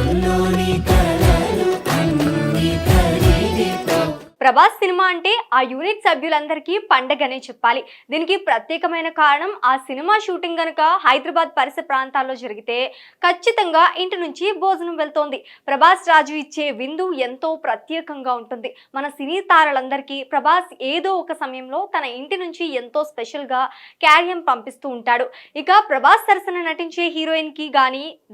కన్నుల్లోని Prabhas cinema అంటే ఆ unit సభ్యులందరికీ పండగనే చెప్పాలి. దీనికి ప్రత్యేకమైన కారణం ఆ సినిమా షూటింగ్ గనుక హైదరాబాద్ పరిసర ప్రాంతాల్లో జరిగితే ఖచ్చితంగా ఇంటి నుంచి భోజనం వెళ్తోంది. ప్రభాస్ రాజు ఇచ్చే విందు ఎంతో ప్రత్యేకంగా ఉంటుంది. మన సినీ తారలందరికీ ప్రభాస్ ఏదో ఒక సమయంలో తన ఇంటి నుంచి ఎంతో స్పెషల్గా క్యారియం పంపిస్తూ ఉంటాడు. ఇక ప్రభాస్ సరసన నటించే హీరోయిన్కి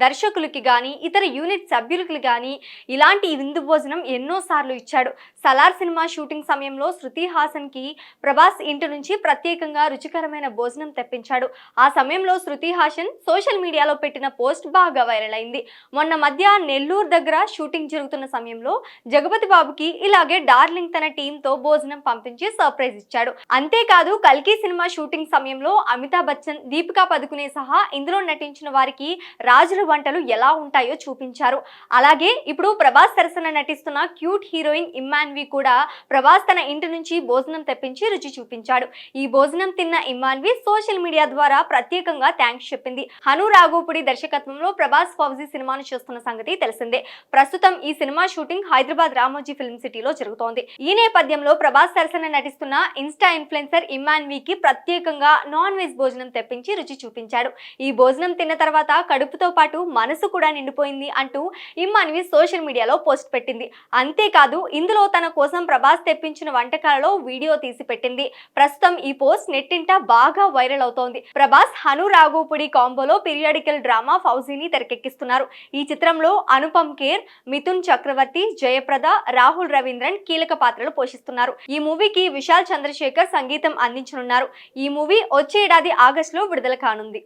దర్శకులకి కానీ ఇతర యూనిట్ సభ్యులకి కానీ ఇలాంటి విందు భోజనం ఎన్నో సార్లు ఇచ్చాడు. సలార్ సినిమా షూటింగ్ సమయంలో శృతి హాసన్కి ప్రభాస్ ఇంటి నుంచి ప్రత్యేకంగా రుచికరమైన భోజనం తెప్పించాడు. ఆ సమయంలో శృతి హాసన్ సోషల్ మీడియాలో పెట్టిన పోస్ట్ బాగా వైరల్ అయింది. మొన్న మధ్య నెల్లూరు దగ్గర షూటింగ్ జరుగుతున్న సమయంలో జగపతి బాబుకి ఇలాగే డార్లింగ్ తన టీంతో భోజనం పంపించి సర్ప్రైజ్ ఇచ్చాడు. అంతేకాదు కల్కి సినిమా షూటింగ్ సమయంలో అమితాబ్ బచ్చన్ దీపికా పదుకునే సహా ఇందులో నటించిన వారికి రాజుల వంటలు ఎలా ఉంటాయో చూపించారు. అలాగే ఇప్పుడు ప్రభాస్ సరసన నటిస్తున్న క్యూట్ హీరోయిన్ ఇమ్మాన్వి కూడా ప్రభాస్ తన ఇంటి నుంచి భోజనం తెప్పించి రుచి చూపించాడు. ఈ భోజనం తిన్న ఇమాన్వి సోషల్ మీడియా ద్వారా ప్రత్యేకంగా థ్యాంక్స్ చెప్పింది. హను రాఘోపుడి దర్శకత్వంలో ప్రభాస్ ఫౌజీ సినిమాను చేస్తున్న సంగతి తెలిసిందే. ప్రస్తుతం ఈ cinema shooting Hyderabad Ramoji film సిటీలో జరుగుతోంది. ఈ నేపథ్యంలో ప్రభాస్ సరసన నటిస్తున్న ఇన్స్టా ఇన్ఫ్లుయెన్సర్కి ప్రత్యేకంగా నాన్ వెజ్ భోజనం తెప్పించి రుచి చూపించాడు. ఈ భోజనం తిన్న తర్వాత కడుపుతో పాటు మనసు కూడా నిండిపోయింది అంటూ ఇమ్మాన్వి సోషల్ మీడియాలో పోస్ట్ పెట్టింది. అంతేకాదు ఇందులో తన కోసం ప్రభాస్ తెప్పించిన వంటకాలలో వీడియో తీసి పెట్టింది ప్రస్తుతం ఈ పోస్ట్ నెట్టింట బాగా వైరల్ అవుతోంది. ప్రభాస్ హను రాఘోపుడి కాంబోలో పీరియాడికల్ డ్రామా ఫౌజీని తెరకెక్కిస్తున్నారు. ఈ చిత్రంలో అనుపమ్ కేర్ మిథున్ చక్రవర్తి జయప్రద రాహుల్ రవీంద్రన్ కీలక పాత్రలు పోషిస్తున్నారు. ఈ మూవీకి విశాల్ చంద్రశేఖర్ సంగీతం అందించనున్నారు. ఈ మూవీ వచ్చే ఏడాది ఆగస్టులో విడుదల కానుంది.